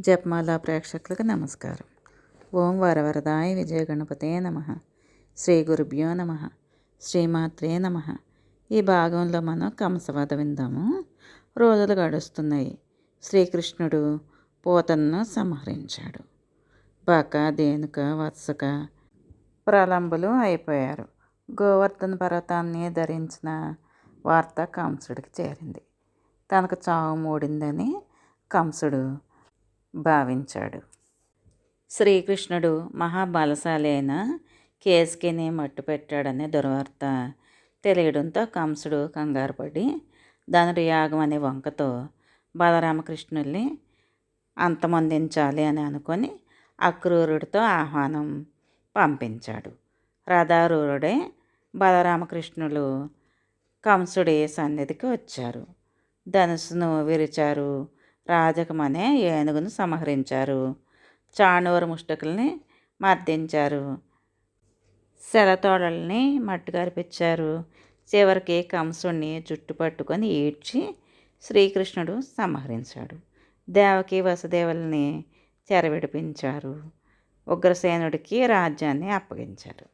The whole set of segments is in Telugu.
జపమాల ప్రేక్షకులకు నమస్కారం. ఓం వరవరదాయ విజయ గణపతే నమ. శ్రీ గురుభ్యో నమ. శ్రీమాత్రే నమ. ఈ భాగంలో మనం కంసవధ విందాము. రోజులు గడుస్తున్నాయి. శ్రీకృష్ణుడు పోతన్ను సంహరించాడు. బక దేనుక వత్సక ప్రలంబులు అయిపోయారు. గోవర్ధన పర్వతాన్ని ధరించిన వార్త కంసుడికి చేరింది. తనకు చావు మూడిందని కంసుడు భావించాడు. శ్రీకృష్ణుడు మహాబలశాలి అయిన కేసుకిని మట్టు పెట్టాడనే దుర్వార్త తెలియడంతో కంసుడు కంగారు పడి ధనుర్యాగం అనే వంకతో బలరామకృష్ణుల్ని అంతమొందించాలి అని అనుకొని అక్రూరుడితో ఆహ్వానం పంపించాడు. రథారూరుడే బలరామకృష్ణులు కంసుడి సన్నిధికి వచ్చారు. ధనుసును విరిచారు రాజకమనే ఏనుగును సంహరించారు. చాణూరు ముష్టకుల్ని మర్దించారు. శలతోడల్ని మట్టుగారిపించారు చివరికి కంసుణ్ణి చుట్టుపట్టుకొని ఈడ్చి శ్రీకృష్ణుడు సంహరించాడు. దేవకి వసుదేవుల్ని చెరవిడిపించారు. ఉగ్రసేనుడికి రాజ్యాన్ని అప్పగించారు.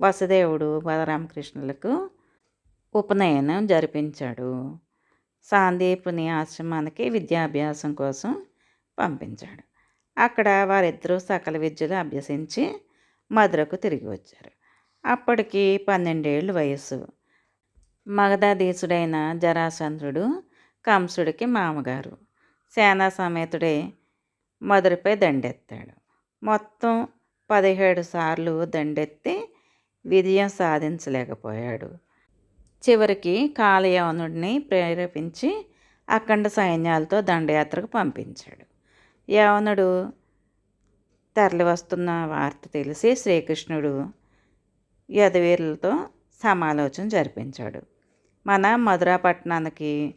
వసుదేవుడు బలరామకృష్ణులకు ఉపనయనం జరిపించాడు. సాందీపుని ఆశ్రమానికి విద్యాభ్యాసం కోసం పంపించాడు. అక్కడ వారిద్దరూ సకల విద్యలు అభ్యసించి మధురకు తిరిగి వచ్చారు. అప్పటికి పన్నెండేళ్ళు వయస్సు. మగధాధీసుడైన జరాచంద్రుడు కంసుడికి మామగారు. సేనా సమేతుడే మధురపై దండెత్తాడు. మొత్తం పదిహేడు సార్లు దండెత్తి విజయం సాధించలేకపోయాడు. చివరికి కాలయవనుడిని ప్రేరేపించి అఖండ సైన్యాలతో దండయాత్రకు పంపించాడు. యవనుడు తరలి వస్తున్న వార్త తెలిసి శ్రీకృష్ణుడు యదవీరులతో సమాలోచన జరిపించాడు. మన మధురాపట్నానికి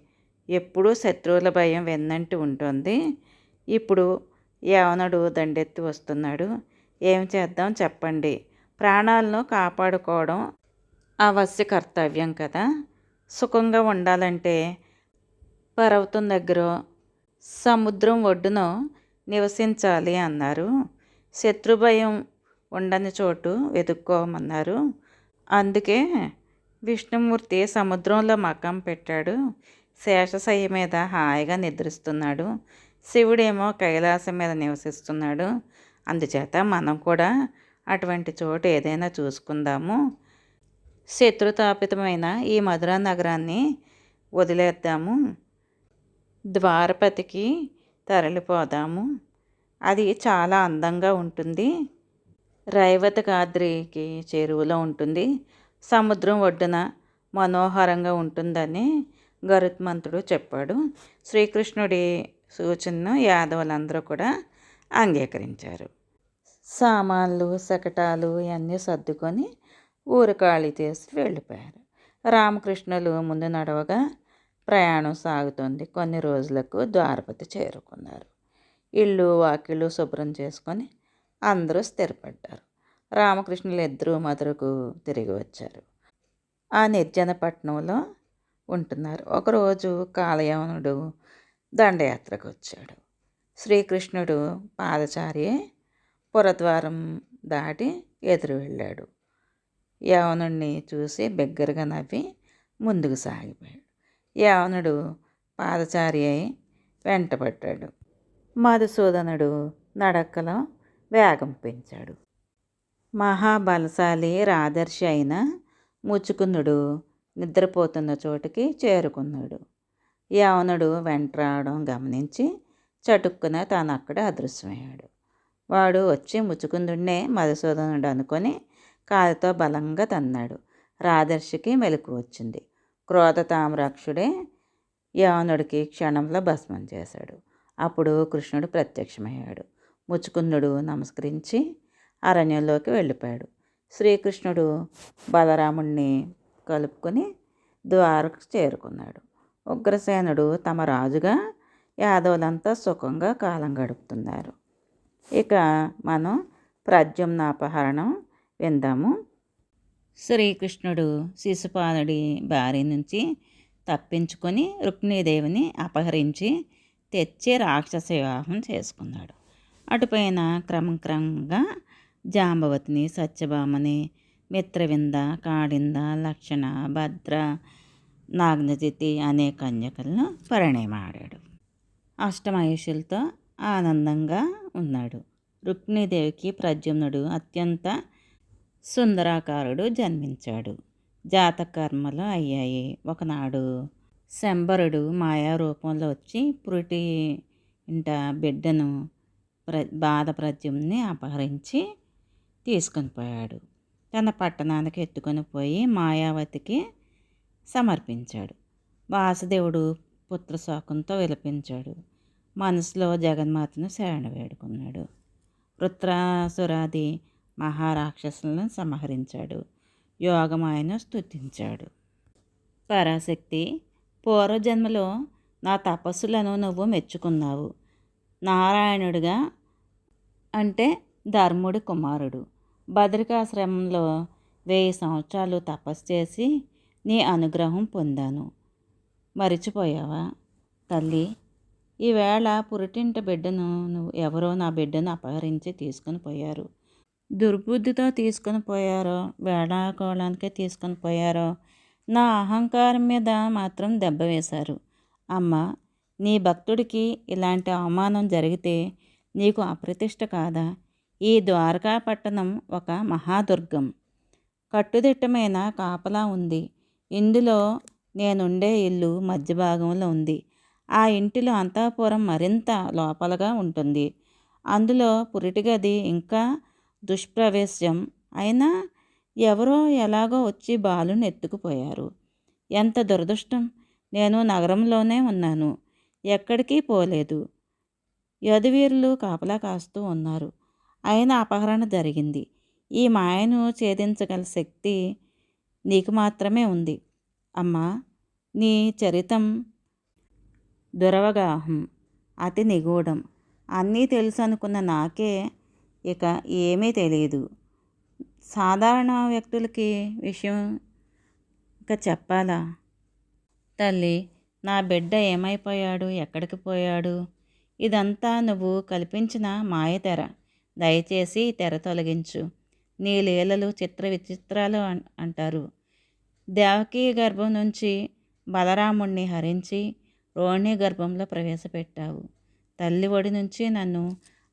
ఎప్పుడూ శత్రువుల భయం వెన్నంటి ఉంటుంది. ఇప్పుడు యవనుడు దండెత్తి వస్తున్నాడు. ఏం చేద్దాం చెప్పండి. ప్రాణాలను కాపాడుకోవడం అవశ్య కర్తవ్యం కదా. సుఖంగా ఉండాలంటే పర్వతం దగ్గర సముద్రం ఒడ్డున నివసించాలి అన్నారు. శత్రుభయం ఉండని చోటు వెతుక్కోమన్నారు. అందుకే విష్ణుమూర్తి సముద్రంలో మకం పెట్టాడు. శేషశయ్య మీద హాయిగా నిద్రిస్తున్నాడు. శివుడేమో కైలాసం మీద నివసిస్తున్నాడు. అందుచేత మనం కూడా అటువంటి చోటు ఏదైనా చూసుకుందాము. శత్రుతాపితమైన ఈ మధురా నగరాన్ని వదిలేద్దాము. ద్వారపతికి తరలిపోదాము. అది చాలా అందంగా ఉంటుంది. రైవతగాద్రికి చెరువులో ఉంటుంది. సముద్రం ఒడ్డున మనోహరంగా ఉంటుందని గరుత్మంతుడు చెప్పాడు. శ్రీకృష్ణుడి సూచనను యాదవులందరూ కూడా అంగీకరించారు. సామాన్లు శకటాలు ఇవన్నీ సర్దుకొని ఊరు ఖాళీ చేసి వెళ్ళిపోయారు. రామకృష్ణులు ముందు నడవగా ప్రయాణం సాగుతుంది. కొన్ని రోజులకు ద్వారపతి చేరుకున్నారు. ఇల్లు వాకిళ్ళు శుభ్రం చేసుకొని అందరూ స్థిరపడ్డారు. రామకృష్ణులు ఇద్దరు మధురకు తిరిగి వచ్చారు. ఆ నిర్జన పట్టణంలో ఉంటున్నారు. ఒకరోజు కాలయవనుడు దండయాత్రకు వచ్చాడు. శ్రీకృష్ణుడు పాదచారి పురద్వారం దాటి ఎదురు వెళ్ళాడు. యవనుడిని చూసి బిగ్గరగా నవ్వి ముందుకు సాగిపోయాడు. యవనుడు పాదచారి అయి వెంటపడ్డాడు. మధుసూదనుడు నడకలో వేగం పెంచాడు. మహాబలశాలి రాదర్శి అయిన ముచ్చుకుందుడు నిద్రపోతున్న చోటుకి చేరుకున్నాడు. యవనుడు వెంట రావడం గమనించి చటుక్కున తాను అక్కడ అదృశ్యమయ్యాడు. వాడు వచ్చి ముచ్చుకుందుడినే మధుసూదనుడు అనుకొని కాలుతో బలంగా తన్నాడు. రాదర్శికి మెలకు వచ్చింది. క్రోధ తామరాక్షుడే యవనుడికి క్షణంలో భస్మం చేశాడు. అప్పుడు కృష్ణుడు ప్రత్యక్షమయ్యాడు. ముచుకుందుడు నమస్కరించి అరణ్యంలోకి వెళ్ళిపోయాడు. శ్రీకృష్ణుడు బలరాముణ్ణి కలుపుకొని ద్వారకు చేరుకున్నాడు. ఉగ్రసేనుడు తమ రాజుగా యాదవులంతా సుఖంగా కాలం గడుపుతున్నారు. ఇక మనం ప్రద్యుమ్నాపహరణం విందాము. శ్రీకృష్ణుడు శిశుపాలుడి భార్య నుంచి తప్పించుకొని రుక్మిణీదేవిని అపహరించి తెచ్చి రాక్షస వివాహం చేసుకున్నాడు. అటుపైన క్రమక్రమంగా జాంబవతిని సత్యభామని మిత్రవింద కాడింద లక్షణ భద్ర నాగ్నజితి అనే కన్యకలను పరిణయమాడాడు. అష్టమయుషులతో ఆనందంగా ఉన్నాడు. రుక్మిణీదేవికి ప్రద్యుమ్నుడు అత్యంత సుందరాకారుడు జన్మించాడు. జాతకర్మలు అయ్యాయి. ఒకనాడు శంబరుడు మాయా రూపంలో వచ్చి పురిటి ఇంట బిడ్డను ప్ర బాధ ప్రద్యుమ్ని అపహరించి తీసుకొని పోయాడు. తన పట్టణానికి ఎత్తుకొని పోయి మాయావతికి సమర్పించాడు. వాసుదేవుడు పుత్రశోకంతో విలపించాడు. మనసులో జగన్మాతను శరణ వేడుకున్నాడు. వృత్రాసురాది మహారాక్షసులను సంహరించాడు. యోగమాయను స్థుతించాడు పరాశక్తి పూర్వజన్మలో నా తపస్సులను నువ్వు మెచ్చుకున్నావు. నారాయణుడిగా అంటే ధర్ముడి కుమారుడు. బద్రికాశ్రమంలో వెయ్యి సంవత్సరాలు తపస్సు చేసి నీ అనుగ్రహం పొందాను. మరిచిపోయావా? తల్లి ఈవేళ పురిటింట బిడ్డను నువ్వు ఎవరో నా బిడ్డను అపహరించి తీసుకుని పోయారు. దుర్బుద్ధితో తీసుకుని పోయారో వేళాకోళానికే తీసుకుని పోయారో నా అహంకారం మీద మాత్రం దెబ్బ వేశారు. అమ్మ నీ భక్తుడికి ఇలాంటి అవమానం జరిగితే నీకు అప్రతిష్ట కాదా? ఈ ద్వారకా పట్టణం ఒక మహాదుర్గం. కట్టుదిట్టమైన కాపలా ఉంది. ఇందులో నేనుండే ఇల్లు మధ్య భాగంలో ఉంది. ఆ ఇంటిలో అంతఃపురం మరింత లోపలగా ఉంటుంది. అందులో పురిటి గది ఇంకా దుష్ప్రవేశం అయినా ఎవరో ఎలాగో వచ్చి బాలుని ఎత్తుకుపోయారు. ఎంత దురదృష్టం! నేను నగరంలోనే ఉన్నాను. ఎక్కడికి పోలేదు. యదువీరులు కాపలా కాస్తూ ఉన్నారు. అయినా అపహరణ జరిగింది. ఈ మాయను ఛేదించగల శక్తి నీకు మాత్రమే ఉంది. అమ్మా నీ చరితం దురవగాహం. అతి నిగూఢం. అన్నీ తెలుసు అనుకున్న నాకే ఇక ఏమీ తెలియదు సాధారణ వ్యక్తులకి విషయం ఇంకా చెప్పాలా? తల్లి నా బిడ్డ ఏమైపోయాడు? ఎక్కడికి పోయాడు? ఇదంతా నువ్వు కల్పించిన మాయతెర దయచేసి తెర తొలగించు. నీ లీలలు చిత్ర విచిత్రాలు అంటారు. దేవకీ గర్భం నుంచి బలరాముణ్ణి హరించి రోహిణి గర్భంలో ప్రవేశపెట్టావు. తల్లి ఒడి నుంచి నన్ను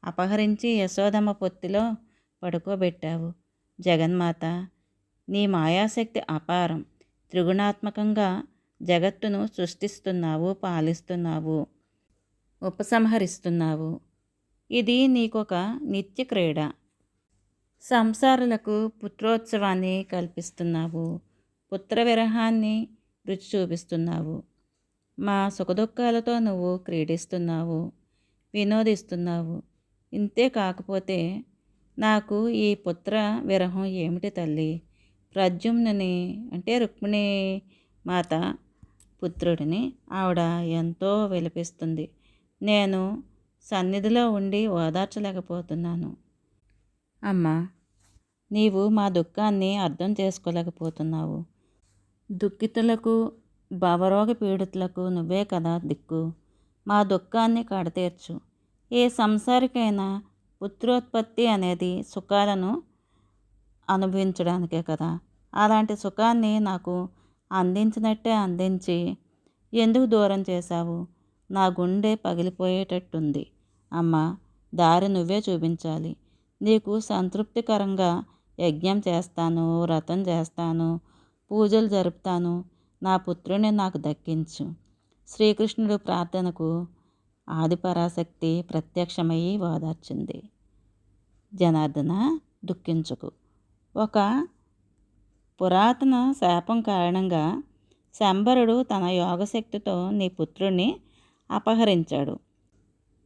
అపహరించి యశోదమ్మ పొత్తిలో పడుకోబెట్టావు. జగన్మాత నీ మాయాశక్తి అపారం. త్రిగుణాత్మకంగా జగత్తును సృష్టిస్తున్నావు పాలిస్తున్నావు ఉపసంహరిస్తున్నావు. ఇది నీకొక నిత్య క్రీడ. సంసారులకు పుత్రోత్సవాన్ని కల్పిస్తున్నావు. పుత్ర విరహాన్ని రుచి చూపిస్తున్నావు. మా సుఖదుఖాలతో నువ్వు క్రీడిస్తున్నావు వినోదిస్తున్నావు. ఇంతే కాకపోతే నాకు ఈ పుత్ర విరహం ఏమిటి తల్లి? ప్రద్యుమ్నుని అంటే రుక్మిణి మాత పుత్రుడిని ఆవిడ ఎంతో విలపిస్తుంది. నేను సన్నిధిలో ఉండి ఓదార్చలేకపోతున్నాను. అమ్మా నీవు మా దుఃఖాన్ని అర్థం చేసుకోలేకపోతున్నావు. దుఃఖితులకు భవరోగ పీడితులకు నువ్వే కదా దిక్కు. మా దుఃఖాన్ని కడతీర్చు. ఏ సంసారికైనా పుత్రోత్పత్తి అనేది సుఖాలను అనుభవించడానికే కదా. అలాంటి సుఖాన్ని నాకు అందించినట్టే అందించి ఎందుకు దూరం చేశావు? నా గుండె పగిలిపోయేటట్టుంది. అమ్మ దారి నువ్వే చూపించాలి. నీకు సంతృప్తికరంగా యజ్ఞం చేస్తాను వ్రతం చేస్తాను పూజలు జరుపుతాను. నా పుత్రుని నాకు దక్కించు. శ్రీకృష్ణుడు ప్రార్థనకు ఆదిపరాశక్తి ప్రత్యక్షమయ్యి ఓదార్చింది. జనార్దన దుఃఖించుకు. ఒక పురాతన శాపం కారణంగా శంబరుడు తన యోగశక్తితో నీ పుత్రుణ్ణి అపహరించాడు.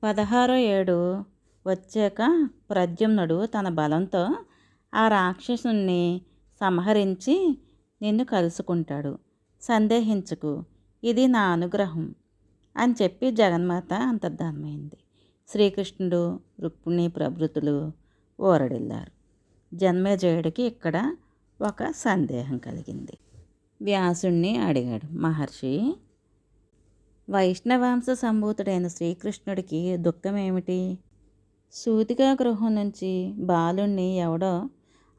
పదహారో ఏడు వచ్చాక ప్రద్యుమ్నుడు తన బలంతో ఆ రాక్షసుని సంహరించి నిన్ను కలుసుకుంటాడు. సందేహించుకు. ఇది నా అనుగ్రహం. అని చెప్పి జగన్మాత అంతర్ధానమైంది. శ్రీకృష్ణుడు రుక్మిణి ప్రభృతులు ఓరడిల్లారు జన్మేజయుడికి ఇక్కడ ఒక సందేహం కలిగింది. వ్యాసుణ్ణి అడిగాడు మహర్షి వైష్ణవాంశ సంభూతుడైన శ్రీకృష్ణుడికి దుఃఖమేమిటి? సూతిగా గృహం నుంచి బాలుణ్ణి ఎవడో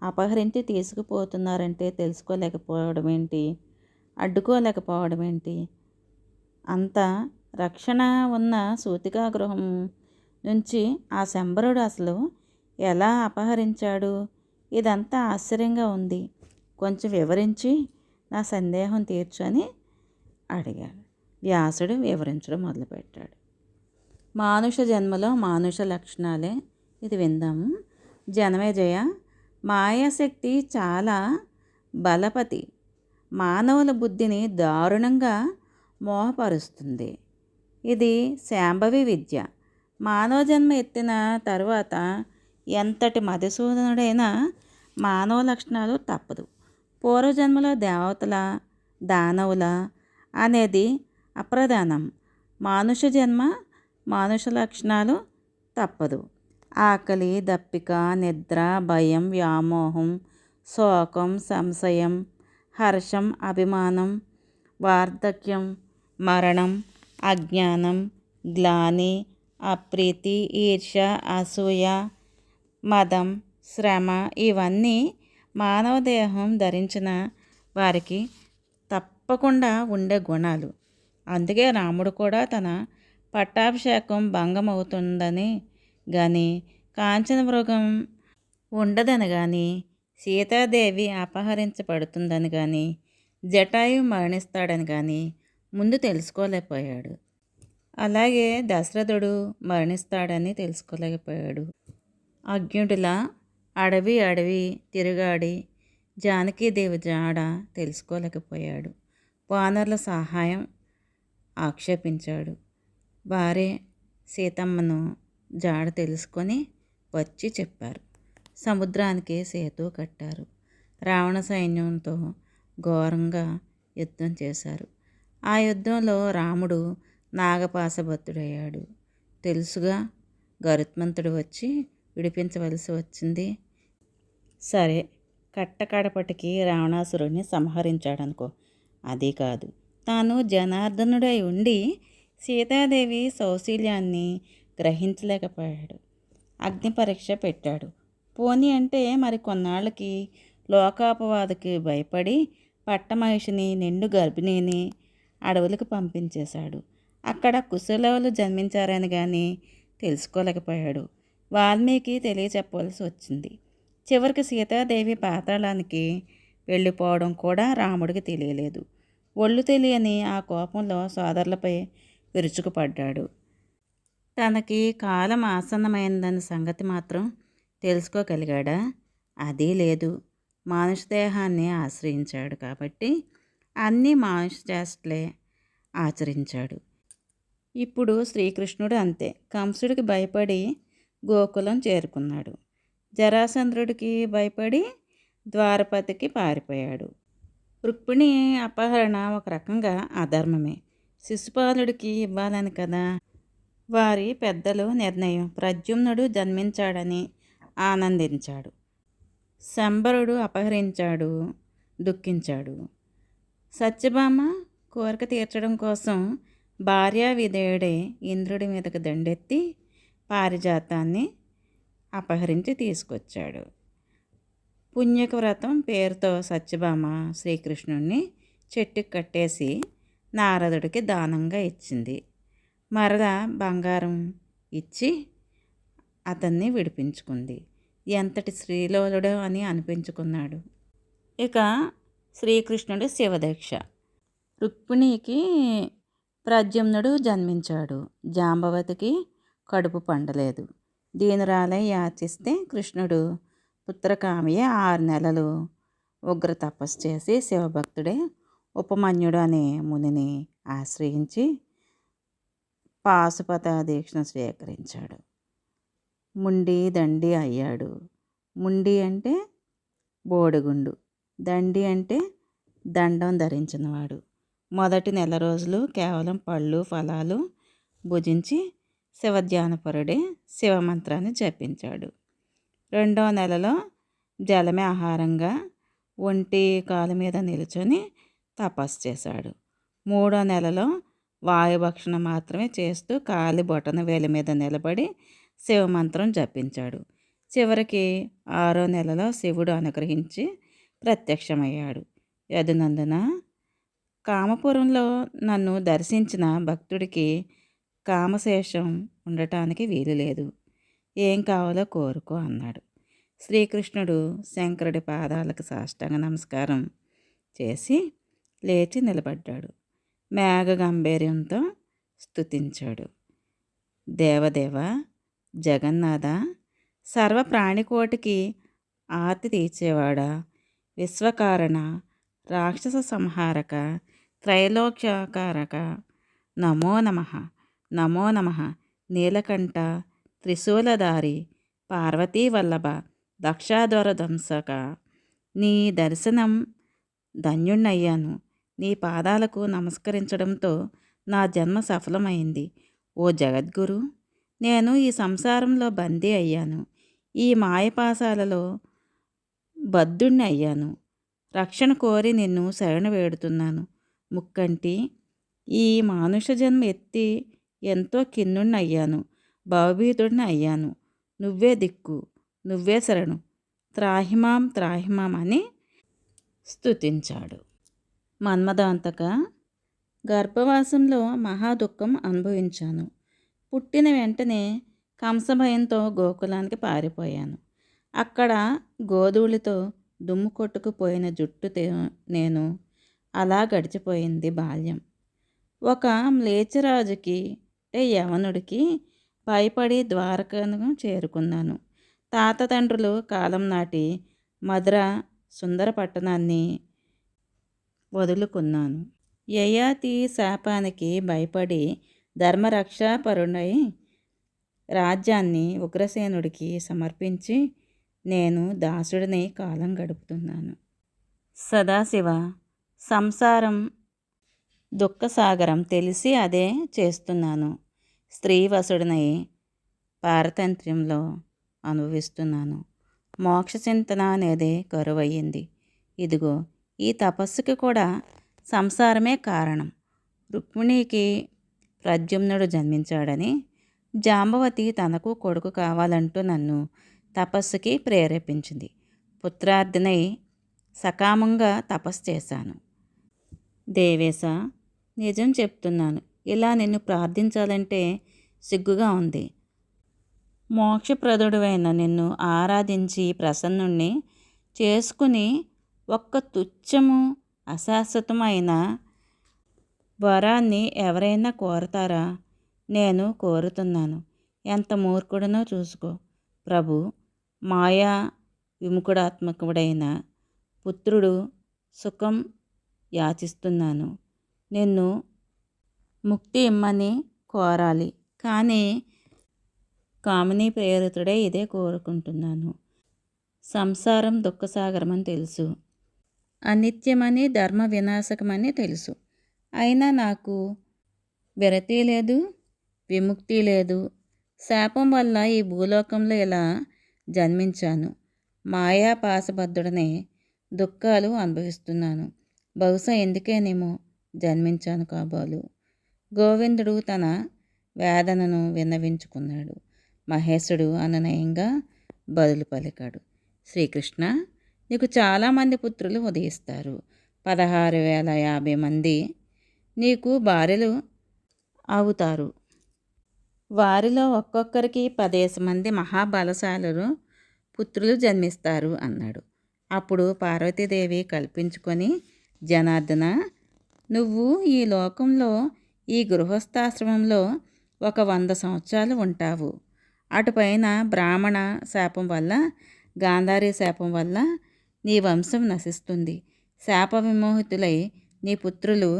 అపహరించి తీసుకుపోతున్నారంటే తెలుసుకోలేకపోవడం ఏంటి అడ్డుకోలేకపోవడం ఏంటి అంతా రక్షణ ఉన్న సూతికా గృహం నుంచి ఆ శంబరుడు అసలు ఎలా అపహరించాడు? ఇదంతా ఆశ్చర్యంగా ఉంది. కొంచెం వివరించి నా సందేహం తీర్చు అని అడిగాడు. వ్యాసుడు వివరించడం మొదలుపెట్టాడు. మానుష జన్మలో మానుష లక్షణాలే. ఇది విందాము జనమేజయ మాయాశక్తి చాలా బలపతి. మానవుల బుద్ధిని దారుణంగా మోహపరుస్తుంది. ఇది శాంభవి విద్య. మానవ జన్మ ఎత్తిన తర్వాత ఎంతటి మధుసూదనుడైనా మానవ లక్షణాలు తప్పదు. పూర్వజన్మలో దేవతల దానవుల అనేది అప్రధానం. మానుష జన్మ మానుష లక్షణాలు తప్పదు. ఆకలి దప్పిక నిద్ర భయం వ్యామోహం శోకం సంశయం హర్షం అభిమానం వార్ధక్యం మరణం అజ్ఞానం గ్లాని అప్రీతి ఈర్ష అసూయ మదం శ్రమ ఇవన్నీ మానవ దేహం ధరించిన వారికి తప్పకుండా ఉండే గుణాలు. అందుకే రాముడు కూడా తన పట్టాభిషేకం భంగం అవుతుందని కానీ కాంచన మృగం ఉండదని కానీ సీతాదేవి అపహరించబడుతుందని కానీ జటాయు మరణిస్తాడని కానీ ముందు తెలుసుకోలేకపోయాడు. అలాగే దశరథుడు మరణిస్తాడని తెలుసుకోలేకపోయాడు. అజ్ఞుడిలా అడవి అడవి తిరుగాడి జానకీదేవి జాడ తెలుసుకోలేకపోయాడు. వానరుల సహాయం ఆక్షేపించాడు. వారే సీతమ్మను జాడ తెలుసుకొని వచ్చి చెప్పారు. సముద్రానికి సేతు కట్టారు. రావణ సైన్యంతో ఘోరంగా యుద్ధం చేశారు. ఆ యుద్ధంలో రాముడు నాగపాశభత్తుడయ్యాడు తెలుసుగా గరుత్మంతుడు వచ్చి విడిపించవలసి వచ్చింది. సరే కట్టకడపటికి రావణాసురుడిని సంహరించాడనుకో. అది కాదు తాను జనార్దనుడై ఉండి సీతాదేవి సౌశీల్యాన్ని గ్రహించలేకపోయాడు. అగ్ని పరీక్ష పెట్టాడు. పోనీ అంటే మరి కొన్నాళ్ళకి లోకాపవాదకి భయపడి పట్టమహిషిని నిండు గర్భిణిని అడవులకు పంపించేశాడు. అక్కడ కుశలవులు జన్మించారని కానీ తెలుసుకోలేకపోయాడు. వాల్మీకి తెలియచెప్పవలసి వచ్చింది. చివరికి సీతాదేవి పాతాళానికి వెళ్ళిపోవడం కూడా రాముడికి తెలియలేదు. ఒళ్ళు తెలియని ఆ కోపంలో సోదరులపై విరుచుకుపడ్డాడు. తనకి కాలం ఆసన్నమైందన్న సంగతి మాత్రం తెలుసుకోగలిగాడా? అదీ లేదు. మానుష దేహాన్ని ఆశ్రయించాడు కాబట్టి అన్ని మానుష ఆచరించాడు. ఇప్పుడు శ్రీకృష్ణుడు అంతే. కంసుడికి భయపడి గోకులం చేరుకున్నాడు. జరాసంద్రుడికి భయపడి ద్వారపతికి పారిపోయాడు. రుక్మిణి అపహరణ ఒక రకంగా అధర్మమే. శిశుపాలుడికి ఇవ్వాలని కదా? వారి పెద్దలు నిర్ణయం. ప్రద్యుమ్నుడు జన్మించాడని ఆనందించాడు. శంబరుడు అపహరించాడు దుఃఖించాడు. సత్యభామ కోరిక తీర్చడం కోసం భార్యా విధేయుడే ఇంద్రుడి మీదకు దండెత్తి పారిజాతాన్ని అపహరించి తీసుకొచ్చాడు. పుణ్యక వ్రతం పేరుతో సత్యభామ శ్రీకృష్ణుణ్ణి చెట్టుకు కట్టేసి నారదుడికి దానంగా ఇచ్చింది. మరద బంగారం ఇచ్చి అతన్ని విడిపించుకుంది. ఎంతటి శ్రీలోలుడో అని అనిపించుకున్నాడు. ఇక శ్రీకృష్ణుడు శివదీక్ష. రుక్మిణికి ప్రద్యుమ్నుడు జన్మించాడు. జాంబవతికి కడుపు పండలేదు. దీనురాలై యాచిస్తే కృష్ణుడు పుత్రకామియే ఆరు నెలలు ఉగ్ర తపస్సు చేసి శివభక్తుడే ఉపమన్యుడు అనే మునిని ఆశ్రయించి పాశుపత దీక్షను స్వీకరించాడు. ముండి దండి అయ్యాడు. ముండి అంటే బోడిగుండు. దండి అంటే దండం ధరించినవాడు. మొదటి నెల రోజులు కేవలం పళ్ళు ఫలాలు భుజించి శివధ్యానపరుడే శివమంత్రాన్ని జపించాడు. రెండో నెలలో జలమే ఆహారంగా ఒంటి కాలు మీద నిలుచొని తపస్సు చేశాడు. మూడో నెలలో వాయుభక్షణ మాత్రమే చేస్తూ కాలి బొటన వేలి మీద నిలబడి శివమంత్రం జపించాడు. చివరికి ఆరో నెలలో శివుడు అనుగ్రహించి ప్రత్యక్షమయ్యాడు. యదునందున కామపురంలో నన్ను దర్శించిన భక్తుడికి కామశేషం ఉండటానికి వీలు లేదు ఏం కావాలో కోరుకో అన్నాడు. శ్రీకృష్ణుడు శంకరుడి పాదాలకు సాష్టాంగ నమస్కారం చేసి లేచి నిలబడ్డాడు. మేఘ గంభీర్యంతో స్తుతించాడు. దేవదేవ జగన్నాథ సర్వ ప్రాణికోటికి ఆర్తి తీర్చేవాడా? విశ్వకారణ రాక్షస సంహారక త్రైలోక్యకారక. నమో నమ. నమో నమ. నీలకంఠ త్రిశూలధారి పార్వతీ వల్లభ దక్షాధ్వర ధ్వంసక నీ దర్శనం ధన్యుణ్ణయ్యాను. నీ పాదాలకు నమస్కరించడంతో నా జన్మ సఫలమైంది. ఓ జగద్గురు నేను ఈ సంసారంలో బందీ అయ్యాను. ఈ మాయపాసాలలో బద్ధుణ్ణి అయ్యాను. రక్షణ కోరి నిన్ను శరణ వేడుతున్నాను. ముక్కంటి ఈ మానుష జన్మ ఎత్తి ఎంతో కిన్నుణ్ణి అయ్యాను. భవభీతుడిని అయ్యాను. నువ్వే దిక్కు నువ్వే శరణు. త్రాహిమాం త్రాహిమాం అని స్తుతించాడు. మన్మదాంతక గర్భవాసంలో మహా దుఃఖం అనుభవించాను. పుట్టిన వెంటనే కంసభయంతో గోకులానికి పారిపోయాను. అక్కడ గోధూళితో దుమ్ము కొట్టుకుపోయిన జుట్టు నేను. అలా గడిచిపోయింది బాల్యం. ఒక మ్లేచరాజుకి అంటే యవనుడికి భయపడి ద్వారకను చేరుకున్నాను. తాత తండ్రులు కాలం నాటి మధుర సుందర పట్టణాన్ని వదులుకున్నాను. యయాతి శాపానికి భయపడి ధర్మరక్షాపరుడై రాజ్యాన్ని ఉగ్రసేనుడికి సమర్పించి నేను దాసుడిని కాలం గడుపుతున్నాను. సదాశివ సంసారం దుఃఖసాగరం తెలిసి అదే చేస్తున్నాను. స్త్రీవసుడినై పారతంత్ర్యంలో అనుభవిస్తున్నాను. మోక్ష చింతన అనేది కరువయ్యింది. ఇదిగో ఈ తపస్సుకి కూడా సంసారమే కారణం. రుక్మిణికి ప్రద్యుమ్నుడు జన్మించాడని జాంబవతి తనకు కొడుకు కావాలంటూ నన్ను తపస్సుకి ప్రేరేపించింది. పుత్రార్థనై సకామంగా తపస్సు చేశాను. దేవేశ నిజం చెప్తున్నాను. ఇలా నిన్ను ప్రార్థించాలంటే సిగ్గుగా ఉంది. మోక్షప్రదుడువైన నిన్ను ఆరాధించి ప్రసన్నుణ్ణి చేసుకుని ఒక్క తుచ్చము అశాశ్వతమైన వరాన్ని ఎవరైనా కోరతారా? నేను కోరుతున్నాను. ఎంత మూర్ఖుడనో చూసుకో. ప్రభు మాయా విముఖుడాత్మకుడైన పుత్రుడు సుఖం యాచిస్తున్నాను. నిన్ను ముక్తి ఇమ్మని కోరాలి. కానీ కామిని ప్రేరితుడే ఇదే కోరుకుంటున్నాను. సంసారం దుఃఖసాగరమని తెలుసు. అనిత్యమని ధర్మ వినాశకమని తెలుసు. అయినా నాకు విరతి లేదు విముక్తి లేదు. శాపం వల్ల ఈ భూలోకంలో ఇలా జన్మించాను. మాయా పాశబద్ధుడనే దుఃఖాలు అనుభవిస్తున్నాను. బహుశా ఎందుకేనేమో జన్మించాను కాబోలు. గోవిందుడు తన వేదనను విన్నవించుకున్నాడు. మహేశుడు అననయంగా బదులు పలికాడు. శ్రీకృష్ణ నీకు చాలామంది పుత్రులు ఉదయిస్తారు. పదహారు వేల యాభై మంది నీకు భార్యలు అవుతారు. వారిలో ఒక్కొక్కరికి పదేసి మంది మహాబలశాలురు పుత్రులు జన్మిస్తారు అన్నాడు. అప్పుడు పార్వతీదేవి కల్పించుకొని జనార్దన నువ్వు ఈ లోకంలో ఈ గృహస్థాశ్రమంలో ఒక వంద సంవత్సరాలు ఉంటావు. అటుపైన బ్రాహ్మణ శాపం వల్ల గాంధారి శాపం వల్ల నీ వంశం నశిస్తుంది. శాప విమోహితులై నీ పుత్రులు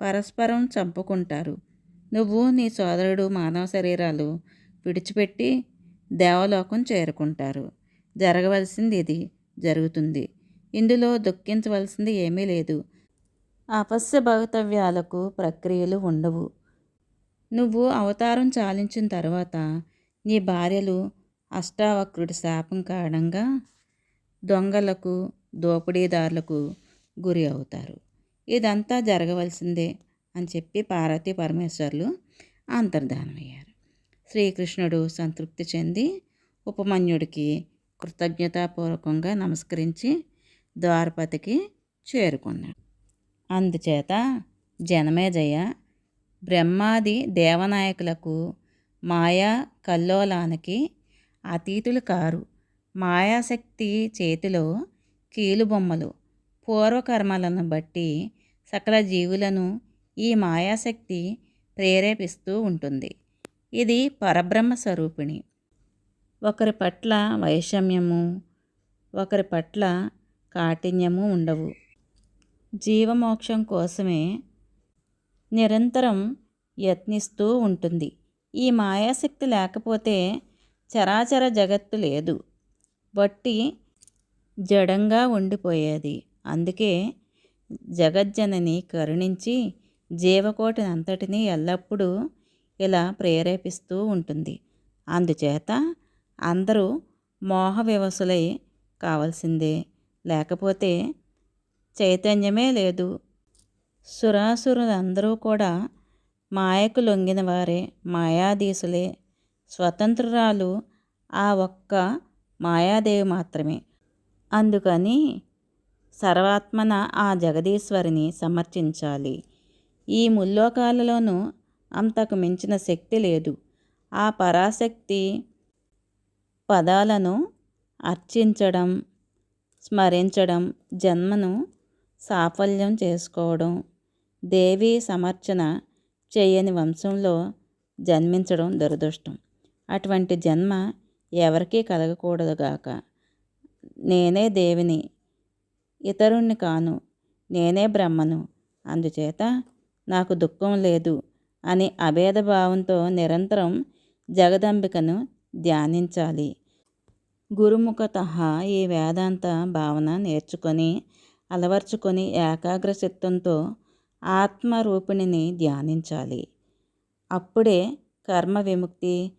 పరస్పరం చంపుకుంటారు. నువ్వు నీ సోదరుడు మానవ శరీరాలు విడిచిపెట్టి దేవలోకం చేరుకుంటారు. జరగవలసింది ఇది జరుగుతుంది. ఇందులో దుఃఖించవలసింది ఏమీ లేదు. అపస్య భవితవ్యాలకు ప్రక్రియలు ఉండవు. నువ్వు అవతారం చాలించిన తర్వాత నీ భార్యలు అష్టావక్రుడి శాపం కారణంగా దొంగలకు దోపిడీదారులకు గురి అవుతారు. ఇదంతా జరగవలసిందే. అని చెప్పి పార్వతీ పరమేశ్వర్లు అంతర్ధానమయ్యారు. శ్రీకృష్ణుడు సంతృప్తి చెంది ఉపమన్యుడికి కృతజ్ఞతాపూర్వకంగా నమస్కరించి ద్వారపతికి చేరుకున్నాడు. అందుచేత జనమేజయ బ్రహ్మాది దేవనాయకులకు మాయా కల్లోలానికి అతీతులు కారు. మాయాశక్తి చేతిలో కీలుబొమ్మలు పూర్వకర్మలను బట్టి సకల జీవులను ఈ మాయాశక్తి ప్రేరేపిస్తూ ఉంటుంది. ఇది పరబ్రహ్మ స్వరూపిణి. ఒకరి పట్ల వైషమ్యము ఒకరి పట్ల కాఠిన్యము ఉండవు. జీవమోక్షం కోసమే నిరంతరం యత్నిస్తూ ఉంటుంది. ఈ మాయాశక్తి లేకపోతే చరాచర జగత్తు లేదు. బట్టి జడంగా ఉండిపోయేది. అందుకే జగజ్జనని కరుణించి జీవకోటిని అంతటినీ ఎల్లప్పుడూ ఇలా ప్రేరేపిస్తూ ఉంటుంది. అందుచేత అందరూ మోహ వివసులై కావాల్సిందే. లేకపోతే చైతన్యమే లేదు. సురాసురులందరూ కూడా మాయకు లొంగిన వారే మాయాధీశులే స్వతంత్రురాలు ఆ ఒక్క మాయాదేవి మాత్రమే. అందుకని సర్వాత్మన ఆ జగదీశ్వరిని సమర్చించాలి. ఈ ముల్లోకాలలోనూ అంతకు మించిన శక్తి లేదు. ఆ పరాశక్తి పదాలను అర్చించడం స్మరించడం జన్మను సాఫల్యం చేసుకోవడం దేవీ సమర్చన చేయని వంశంలో జన్మించడం దురదృష్టం. అటువంటి జన్మ ఎవరికీ కలగకూడదుగాక నేనే దేవిని ఇతరుణ్ణి కాను నేనే బ్రహ్మను. అందుచేత నాకు దుఃఖం లేదు అని అభేద భావంతో నిరంతరం జగదంబికను ధ్యానించాలి. గురుముఖత ఈ వేదాంత భావన నేర్చుకొని అలవర్చుకొని ఏకాగ్ర చిత్తంతో ఆత్మరూపిణిని ధ్యానించాలి. అప్పుడే కర్మ విముక్తి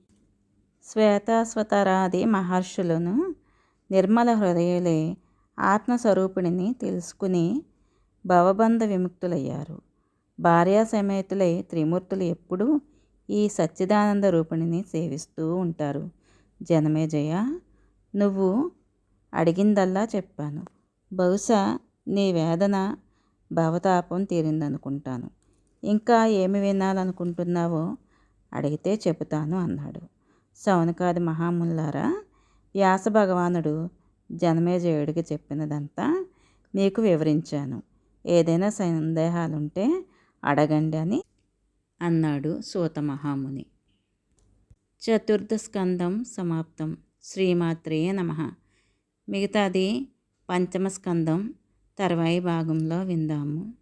శ్వేతాశ్వతరాది మహర్షులను నిర్మల హృదయులే ఆత్మస్వరూపిణిని తెలుసుకుని భవబంధ విముక్తులయ్యారు. భార్యా సమేతులై త్రిమూర్తులు ఎప్పుడూ ఈ సచ్చిదానంద రూపిణిని సేవిస్తూ ఉంటారు. జనమేజయ నువ్వు అడిగిందల్లా చెప్పాను. బహుశా నీ వేదన భవతాపం తీరిందనుకుంటాను. ఇంకా ఏమి వినాలనుకుంటున్నావో అడిగితే చెబుతాను అన్నాడు. సౌనకాది మహాముల్లారా వ్యాస భగవానుడు జనమేజయుడికి చెప్పినదంతా మీకు వివరించాను. ఏదైనా సందేహాలుంటే అడగండి అని అన్నాడు సూత మహాముని చతుర్థ స్కందం సమాప్తం. శ్రీమాత్రేయ నమ. మిగతాది పంచమ స్కందం తర్వాయి భాగంలో విందాము.